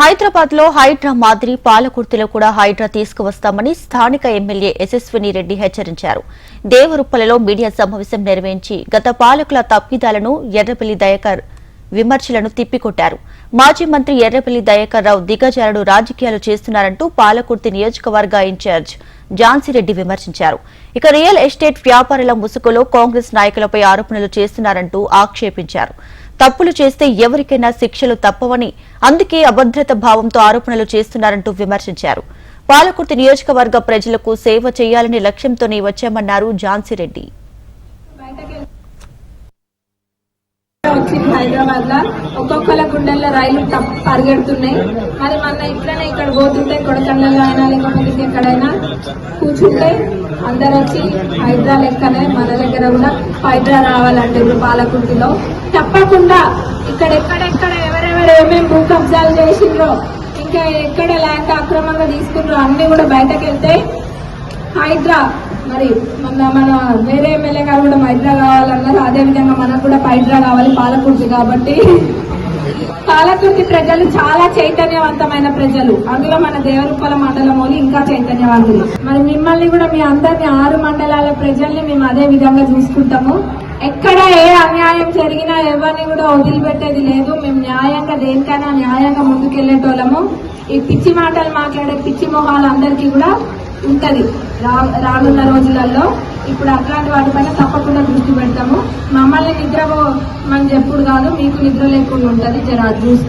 హైదరాబాద్లో హైడ్రా మాదిరి పాలకుర్తిలో కూడా హైడ్రా తీసుకువస్తామని స్థానిక ఎమ్మెల్యే యశస్విని రెడ్డి హెచ్చరించారు. దేవరుప్పలలో మీడియా సమావేశం నిర్వహించి గత పాలకుల తప్పిదాలను ఎర్రపల్లి దయాకర్ విమర్శలను తిప్పికొట్టారు. మాజీ మంత్రి ఎర్రపల్లి దయాకర్ రావు దిగజారుడు రాజకీయాలు చేస్తున్నారంటూ పాలకుర్తి నియోజకవర్గ ఇన్ఛార్జ్ ఝాన్సీరెడ్డి విమర్శించారు. ఇక రియల్ ఎస్టేట్ వ్యాపారుల ముసుగులో కాంగ్రెస్ నాయకులపై ఆరోపణలు చేస్తున్నారంటూ ఆక్షేపించారు. తప్పులు చేస్తే ఎవరికైనా శిక్షలు తప్పవని అందుకే అభద్రత భావంతో ఆరోపణలు చేస్తున్నారంటూ విమర్శించారు. పాలకుర్తి నియోజకవర్గ ప్రజలకు సేవ చేయాలనే లక్ష్యంతోనే వచ్చామన్నారు ఝాన్సీరెడ్డి వచ్చింది హైదరాబాద్లో ఒక్కొక్కల గుండెల్లో రైలు పరిగెడుతున్నాయి. మరి మన ఇట్లనే ఇక్కడ పోతుంటే కొడకండలో అయినా లేకపోతే ఎక్కడైనా కూర్చుంటే అందరు వచ్చి హైదరా లెక్కనే మన దగ్గర కూడా హైదరా రావాలంటే పాలకుంటిలో. తప్పకుండా ఇక్కడ ఎక్కడెక్కడ ఎవరెవరు ఏమేమి భూ కబ్జాలు చేసిండ్రో ఇంకా ఎక్కడ ల్యాండ్ అక్రమంగా తీసుకుంటారో అన్ని కూడా బయటకు వెళ్తే హైడ్రా మరి మన మన వేరే ఎమ్మెల్యే గారు కూడా హైడ్రా కావాలన్నారు. అదే విధంగా మనకు కూడా హైడ్రా కావాలి పాలకుర్తి కాబట్టి. పాలకుర్తి ప్రజలు చాలా చైతన్యవంతమైన ప్రజలు. అందులో మన దేవరూపల మండలం ఇంకా చైతన్యవంతులు. మరి మిమ్మల్ని కూడా మీ అందరిని ఆరు మండలాల ప్రజల్ని మేము అదే విధంగా చూసుకుంటాము. ఎక్కడ ఏ అన్యాయం జరిగినా ఎవరిని కూడా వదిలిపెట్టేది లేదు. మేము దేనికైనా న్యాయంగా ముందుకెళ్ళేటోళ్ళము ఈ పిచ్చి మాటలు మాట్లాడే పిచ్చి మొహాలు అందరికీ కూడా ఉంటది. రా- రానున్న రోజులలో ఇప్పుడు అట్లాంటి వాటిపైన తప్పకుండా దృష్టి పెడతాము. మమ్మల్ని నిద్రపోమని చెప్పుడు కాదు మీకు నిద్ర లేకుండా ఉంటది జర చూసి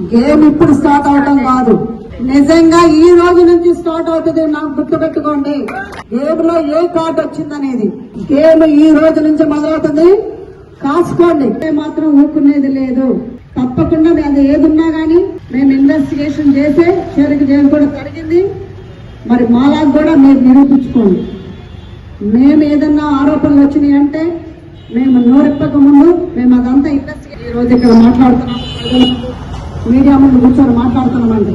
గేమ్ ఇప్పుడు స్టార్ట్ అవటం కాదు. నిజంగా ఈ రోజు నుంచి స్టార్ట్ అవుతుంది నాకు గుర్తుపెట్టుకోండి. గేమ్లో ఏ కార్డు వచ్చిందనేది. గేమ్ ఈ రోజు నుంచి మొదలవుతుంది. కాసుకోండి. మాత్రం ఊరుకునేది లేదు. తప్పకుండా మేము అది ఏదున్నా గానీ మేము ఇన్వెస్టిగేషన్ చేసే చెరుకు చేయడం కూడా జరిగింది. మరి మాలాగా కూడా మీరు నిరూపించుకోండి. మేము ఏదన్నా ఆరోపణలు వచ్చినాయి అంటే మేము నోరెప్పక ముందు మేము అదంతా ఇన్వెస్టిగేట్ ఈరోజు రోజు ఇక్కడ మాట్లాడుతున్నాం. మీడియా ముందు కూర్చొని మాట్లాడుతున్నామండి.